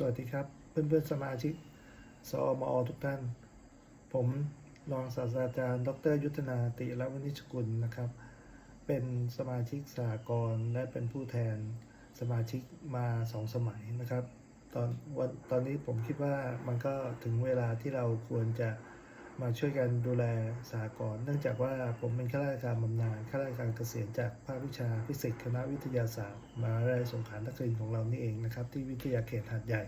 สวัสดีครับเพื่อนเพื่อนๆสมาชิกสอมอทุกท่าน ผมรองศาสตราจารย์ ดร ยุทธนาติรวณิชกุลนะครับ เป็นสมาชิกสากลและเป็นผู้แทนสมาชิกมาสองสมัยนะครับ ตอนวันตอนนี้ผมคิดว่ามันก็ถึงเวลาที่เราควรจะ มาช่วยกันดูแลสากลเนื่องจากว่าผมเป็นข้าราชการบำนาญข้าราชการเกษียณจากภาควิชาฟิสิกส์คณะวิทยาศาสตร์มหาวิทยาลัยสงขลานครินทร์ของเรานี่เองนะครับ ที่วิทยาเขตหาดใหญ่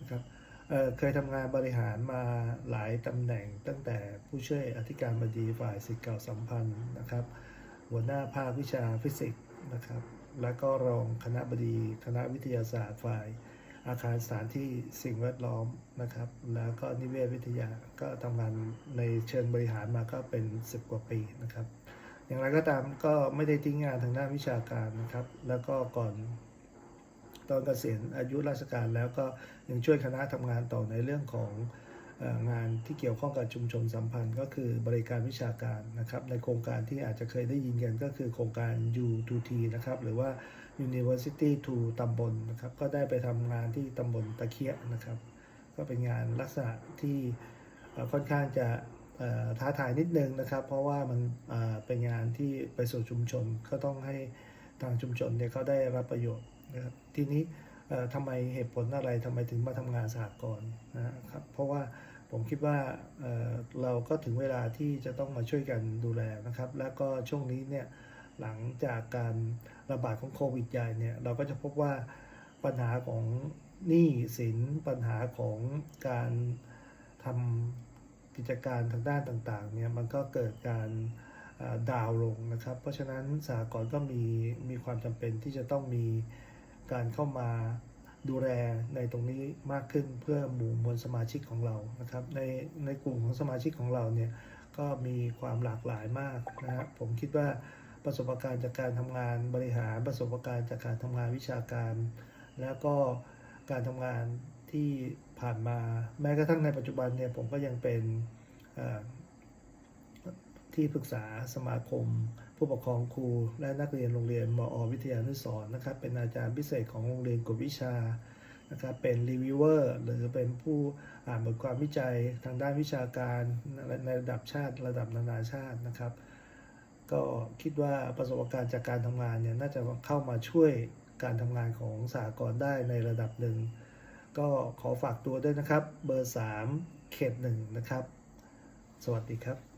นะครับเเคยทำงานบริหารมาหลายตำแหน่งตั้งแต่ผู้ช่วยอธิการบดีฝ่ายสิทธิ์เก่าสัมพันธ์นะครับ หัวหน้าภาควิชาฟิสิกส์นะครับ แล้วก็รองคณะบดีคณะวิทยาศาสตร์ฝ่าย อาคารสถานที่สิ่งแวดล้อมนะครับ แล้วก็นิเวศวิทยาก็ทำงานในเชิงบริหารมาก็เป็น 10 กว่าปีนะครับ อย่างไรก็ตามก็ไม่ได้ทิ้งงานทางด้านวิชาการนะครับ แล้วก็ก่อนตอนเกษียณอายุราชการแล้วก็ยังช่วยคณะทำงานต่อในเรื่องของ งานที่เกี่ยวข้องกับชุมชนสัมพันธ์ ก็คือบริการวิชาการนะครับในโครงการที่อาจจะเคยได้ยินกันก็คือโครงการ U2T นะครับหรือว่า University to ตำบลนะครับก็ได้ไปทำงานที่ตำบลตะเคียะนะครับ ก็เป็นงานลักษณะที่ค่อนข้างจะท้าทายนิดนึงนะครับ เพราะว่ามันเป็นงานที่ไปสู่ชุมชนก็ต้องให้ทางชุมชนเนี่ยเขาได้รับประโยชน์นะครับทีนี้ ทำไมเหตุผลอะไรทำไมถึงมาทำงานสหกรณ์นะครับเพราะว่าผมคิดว่าเราก็ถึงเวลาที่จะต้องมาช่วยกันดูแลนะครับ แล้วก็ช่วงนี้เนี่ยหลังจากการระบาดของโควิดใหญ่เนี่ยเราก็จะพบว่าปัญหาของหนี้สินปัญหาของการทำกิจการทางด้านต่างๆเนี่ยมันก็เกิดการดาวน์ลงนะครับ เพราะฉะนั้นสากลก็มีมีความจำเป็นที่จะต้องมี การเข้ามาดูแลในตรงนี้มากขึ้นเพื่อหมู่มวลสมาชิกของเรานะครับในในกลุ่มของสมาชิกของเราเนี่ยก็มีความหลากหลายมากนะครับผมคิดว่าประสบการณ์จากการทำงานบริหารประสบการณ์จากการทำงานวิชาการ แล้วก็การทำงานที่ผ่านมาแม้กระทั่งในปัจจุบันเนี่ยผมก็ยังเป็นที่ปรึกษาสมาคม ผู้ปกครองครูและนักเรียนโรงเรียนมอวิทยานุสรนะครับ เป็นอาจารย์พิเศษของโรงเรียนกวดวิชานะครับเป็นรีวิวเวอร์หรือเป็นผู้อ่านบทความวิจัยทางด้านวิชาการในระดับชาติระดับนานาชาตินะครับ ก็คิดว่าประสบการณ์จากการทำงานเนี่ยน่าจะเข้ามาช่วยการทำงานของสหกรณ์ได้ในระดับหนึ่ง ก็ขอฝากตัวด้วยนะครับ เบอร์ 3 เขตหนึ่งนะครับ สวัสดีครับ